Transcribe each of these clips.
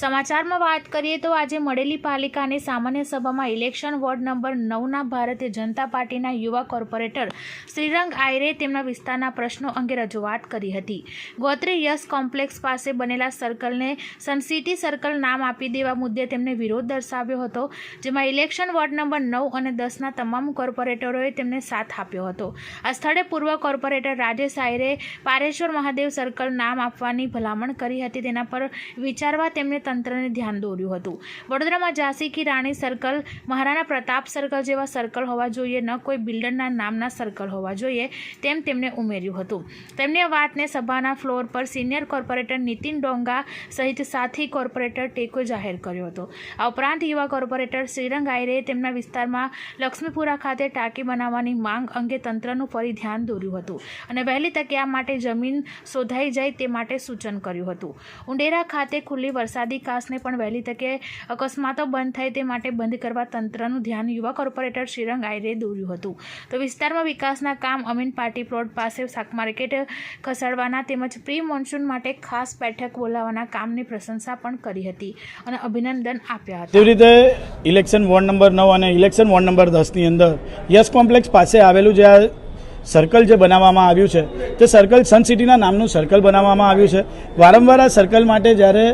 સમાચારમાં વાત કરીએ તો આજે મળેલી પાલિકાની સામાન્ય સભામાં election ward number નવના Bharatiya Janata પાર્ટીના યુવા કોર્પોરેટર શ્રીરંગ આયરે તેમના વિસ્તારના પ્રશ્નો અંગે રજૂઆત કરી હતી. ગોત્રી યસ કોમ્પ્લેક્સ પાસે બનેલા સર્કલને સનસિટી સર્કલ નામ આપી દેવા મુદ્દે તેમને વિરોધ દર્શાવ્યો હતો, જેમાં ઇલેક્શન વોર્ડ નંબર નવ અને દસના તમામ કોર્પોરેટરોએ તેમને સાથ આપ્યો હતો. આ સ્થળે પૂર્વ કોર્પોરેટર રાજેશ આયરે પારેશ્વર મહાદેવ સર્કલ નામ આપવાની ભલામણ કરી હતી, તેના પર વિચારવા તેમણે તંત્રને ધ્યાન દોર્યું હતું. વડોદરામાં ઝાંસી કી રાણી સર્કલ મહારાણા પ્રતાપ સર્કલ જેવા સર્કલ હોવા જોઈએ, ન કોઈ બિલ્ડરના નામના સર્કલ હોવા જોઈએ તેમ તેમણે ઉમેર્યું હતું. તેમની વાતને સભાના ફ્લોર પર સિનિયર કોર્પોરેટર નીતિન ડોંગા સહિત સાથી કોર્પોરેટર ટેકો જાહેર કર્યો હતો. આ ઉપરાંત યુવા કોર્પોરેટર શ્રીરંગ આયરે તેમના વિસ્તારમાં લક્ષ્મીપુરા ખાતે ટાંકી બનાવવાની માંગ અંગે તંત્રનું ફરી ધ્યાન દોર્યું હતું અને વહેલી તકે આ માટે જમીન શોધાઈ જાય તે માટે સૂચન કર્યું હતું. ઉંડેરા ખાતે ખુલ્લી વરસાદી કાસને પણ વહેલી તકે અકસ્માતો બંધ થાય તે માટે બંધ કરવા તંત્રનું ધ્યાન યુવા કોર્પોરેટર શ્રીરંગ આયરે દોર્યું હતું. તો વિસ્તારમાં વિકાસના કામ અમીન પાર્ટી પ્લોટ પાસે શાક માર્કેટ ખસેડવાના તેમજ પ્રી મોન્સૂન માટે ખાસ બેઠક બોલાવવાના કામની પ્રશંસા પણ કરી હતી અને અભિનંદન આપ્યા હતા. તેવી રીતે ઇલેક્શન વોર્ડ નંબર નવ અને ઇલેક્શન વોર્ડ નંબર દસની અંદર યસ કોમ્પ્લેક્સ પાસે આવેલું જે આ સર્કલ જે બનાવવામાં આવ્યું છે, તે સર્કલ સન સિટીના નામનું સર્કલ બનાવવામાં આવ્યું છે. વારંવાર આ સર્કલ માટે જ્યારે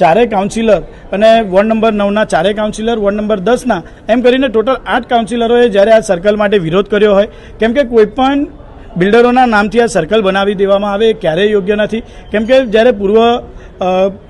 ચારેય કાઉન્સિલર અને વોર્ડ નંબર નવના ચારેય કાઉન્સિલર વોર્ડ નંબર દસના એમ કરીને ટોટલ આઠ કાઉન્સિલરોએ જ્યારે આ સર્કલ માટે વિરોધ કર્યો હોય, કેમ કે કોઈપણ બિલ્ડરોના નામથી આ સર્કલ બનાવી દેવામાં આવે ક્યારેય યોગ્ય નથી. કેમ કે જ્યારે પૂર્વ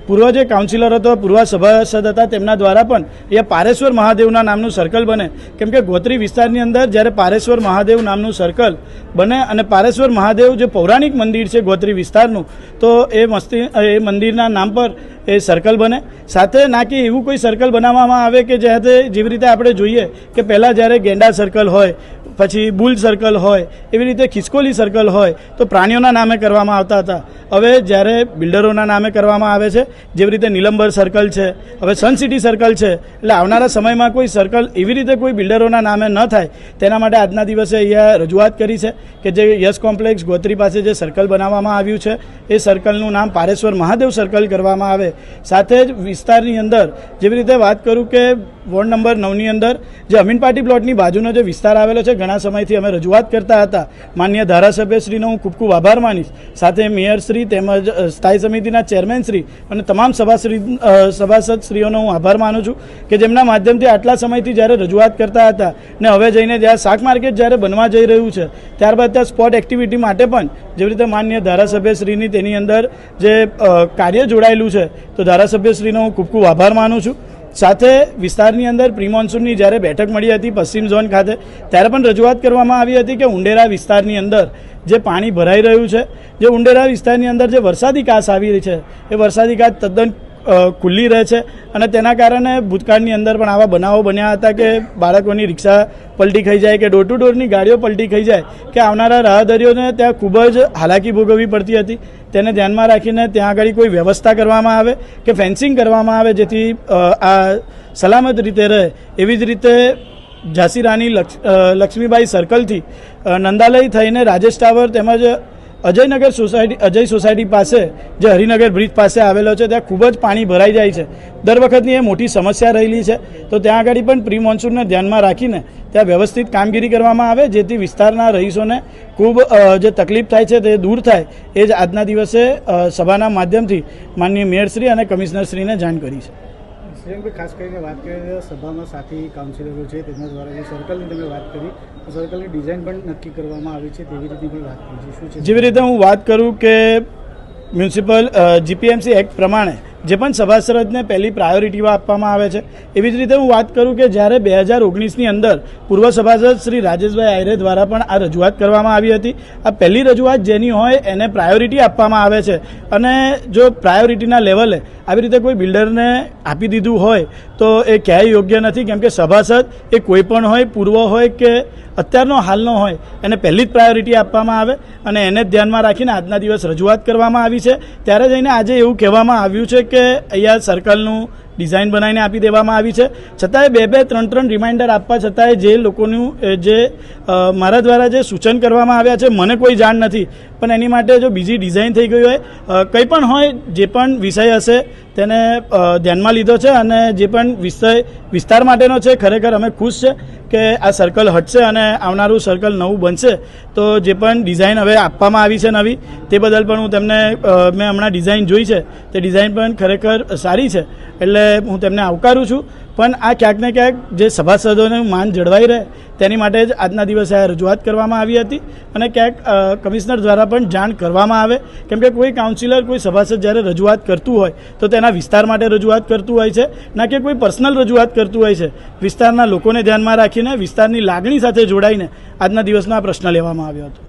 પૂર્વ જે કાઉન્સિલર હતો, પૂર્વ સભાસદ હતા, તેમના દ્વારા પણ એ પારેશ્વર મહાદેવના નામનું સર્કલ બને. કેમ કે ગોત્રી વિસ્તારની અંદર જ્યારે પારેશ્વર મહાદેવ નામનું સર્કલ બને અને પારેશ્વર મહાદેવ જે પૌરાણિક મંદિર છે ગોત્રી વિસ્તારનું, તો એ મસ્તી, એ મંદિરના નામ પર એ સર્કલ બને. સાથે ના કે એવું કોઈ સર્કલ બનાવવામાં આવે કે જ્યારે જેવી રીતે આપણે જોઈએ કે પહેલાં જ્યારે ગેંડા સર્કલ હોય પછી બુલ સર્કલ હોય, એવી રીતે ખિસકોલી સર્કલ હોય, તો પ્રાણીઓના નામે કરવામાં આવતા હતા. હવે જ્યારે બિલ્ડરોના નામે કરવામાં આવે છે, જેવી રીતે નીલંબર સર્કલ છે, હવે સન સિટી સર્કલ છે, એટલે આવનારા સમયમાં કોઈ સર્કલ એવી રીતે કોઈ બિલ્ડરોના નામે ન થાય, તેના માટે આજના દિવસે અહીંયા રજૂઆત કરી છે કે જે યસ કોમ્પ્લેક્સ ગોત્રી પાસે જે સર્કલ બનાવવામાં આવ્યું છે, એ સર્કલનું નામ પારેશ્વર મહાદેવ સર્કલ કરવામાં આવે. સાથે જ વિસ્તારની અંદર જેવી રીતે વાત કરું કે વોર્ડ નંબર નવની અંદર, જે અમીન પાર્ટી પ્લોટની બાજુનો જે વિસ્તાર આવેલો છે ઘણા સમયથી અમે રજૂઆત કરતા હતા. માન્ય ધારાસભ્યશ્રીનો હું ખૂબ ખૂબ આભાર માનીશ. સાથે મેયરશ્રી તેમજ સ્થાયી સમિતિના ચેરમેનશ્રી અને તમામ સભાશ્રી સભાસદશ્રીઓનો હું આભાર માનું છું કે જેમના માધ્યમથી આટલા સમયથી જ્યારે રજૂઆત કરતા હતા ને હવે જઈને જ્યાં શાક માર્કેટ જ્યારે બનવા જઈ રહ્યું છે, ત્યારબાદ ત્યાં સ્પોટ એક્ટિવિટી માટે પણ જેવી રીતે માન્ય ધારાસભ્યશ્રીની તેની અંદર જે કાર્ય જોડાયેલું છે, તો ધારાસભ્યશ્રીનો હું ખૂબ ખૂબ આભાર માનું છું. સાથે વિસ્તારની અંદર પ્રી મોન્સૂનની જ્યારે બેઠક મળી હતી પશ્ચિમ ઝોન ખાતે, ત્યારે પણ રજૂઆત કરવામાં આવી હતી કે ઉંડેરા વિસ્તારની અંદર જે પાણી ભરાઈ રહ્યું છે, જે ઉંડેરા વિસ્તારની અંદર જે વરસાદી કાસ આવી રહી છે, એ વરસાદી કાસ તદ્દન ખુલ્લી રહે છે. અને તેના કારણે ભૂતકાળની અંદર પણ આવા બનાવો બન્યા હતા કે બાળકોની રિક્ષા પલટી ખાઈ જાય કે ડોર ટુ ડોરની ગાડીઓ પલટી ખાઈ જાય કે આવનારા રાહદારીઓને ત્યાં ખૂબ જ હાલાકી ભોગવવી પડતી હતી. તેને ધ્યાનમાં રાખીને ત્યાં આગળ કોઈ વ્યવસ્થા કરવામાં આવે કે ફેન્સિંગ કરવામાં આવે જેથી આ સલામત રીતે રહે. એવી જ રીતે ઝાંસી રાની લક્ષ લક્ષ્મીબાઈ સર્કલથી નંદાલય થઈને રાજેશ ટાવર તેમજ અજયનગર સોસાયટી અજય સોસાયટી પાસે, જે હરિનગર બ્રિજ પાસે આવેલો છે, ત્યાં ખૂબ જ પાણી ભરાઈ જાય છે. દર વખતની એ મોટી સમસ્યા રહેલી છે. તો ત્યાં આગળ પણ પ્રી મોન્સૂનને ધ્યાનમાં રાખીને ત્યાં વ્યવસ્થિત કામગીરી કરવામાં આવે, જેથી વિસ્તારના રહીશોને ખૂબ જે તકલીફ થાય છે તે દૂર થાય, એ જ આજના દિવસે સભાના માધ્યમથી માનનીય મેયરશ્રી અને કમિશનરશ્રીને જાણ કરી છે. શ્રીરંગભાઈ ખાસ કરીને વાત કરીએ તો સભામાં સાથી કાઉન્સિલરો છે, તેમના દ્વારા જે સર્કલની તમે વાત કરી સર્કલની ડિઝાઇન પણ નક્કી કરવામાં આવી છે તેવી રીતે પણ વાત કરી છે. જેવી રીતે હું વાત કરું કે મ્યુનિસિપલ જીપીએમસી એક્ટ પ્રમાણે જે પણ સભાસદને પહેલી પ્રાયોરિટીમાં આપવામાં આવે છે. એવી જ રીતે હું વાત કરું કે જ્યારે બે હજાર ઓગણીસની અંદર પૂર્વ સભાસદ શ્રી રાજેશભાઈ આયરે દ્વારા પણ આ રજૂઆત કરવામાં આવી હતી. આ પહેલી રજૂઆત જેની હોય એને પ્રાયોરિટી આપવામાં આવે છે. અને જો પ્રાયોરિટીના લેવલે આવી રીતે કોઈ બિલ્ડરને આપી દીધું હોય, તો એ ક્યાંય યોગ્ય નથી. કેમ કે સભાસદ એ કોઈ પણ હોય, પૂર્વ હોય કે અત્યારનો હાલનો હોય, એને પહેલી જ પ્રાયોરિટી આપવામાં આવે અને એને ધ્યાનમાં રાખીને આજના દિવસ રજૂઆત કરવામાં આવી છે. ત્યારે જઈને આજે એવું કહેવામાં આવ્યું છે કે અહીંયા સર્કલનું ડિઝાઇન બનાવીને આપી દેવામાં આવી છે. છતાંય બે બે ત્રણ ત્રણ રિમાઇન્ડર આપવા છતાંય જે લોકોનું જે મારા દ્વારા જે સૂચન કરવામાં આવ્યા છે, મને કોઈ જાણ નથી. પણ એની માટે જો બીજી ડિઝાઇન થઈ ગઈ હોય કંઈ પણ હોય, જે પણ વિષય હશે, તેને ધ્યાનમાં લીધો છે અને જે પણ વિષય વિસ્તાર માટેનો છે, ખરેખર અમે ખુશ છે કે આ સર્કલ હટશે અને આવનારું સર્કલ નવું બનશે. તો જે પણ ડિઝાઇન હવે આપવામાં આવી છે નવી, તે બદલ પણ હું તેમને મેં હમણાં ડિઝાઇન જોઈ છે. તે ડિઝાઇન પણ ખરેખર સારી છે. એટલે હું તેમને આવકારું છું. પણ આ ક્યાંક ને ક્યાંક જે સભાસદોનું માન જળવાઈ રહે, તેની માટે જ આજના દિવસે આ રજૂઆત કરવામાં આવી હતી. અને ક્યાંક કમિશનર દ્વારા પણ જાણ કરવામાં આવે. કેમ કે કોઈ કાઉન્સિલર, કોઈ સભાસદ જ્યારે રજૂઆત કરતું હોય, તો તેના વિસ્તાર માટે રજૂઆત કરતું હોય છે. ના કે કોઈ પર્સનલ રજૂઆત કરતું હોય છે. વિસ્તારના લોકોને ધ્યાનમાં રાખીને વિસ્તારની લાગણી સાથે જોડાઈને આજના દિવસનો આ પ્રશ્ન લેવામાં આવ્યો હતો.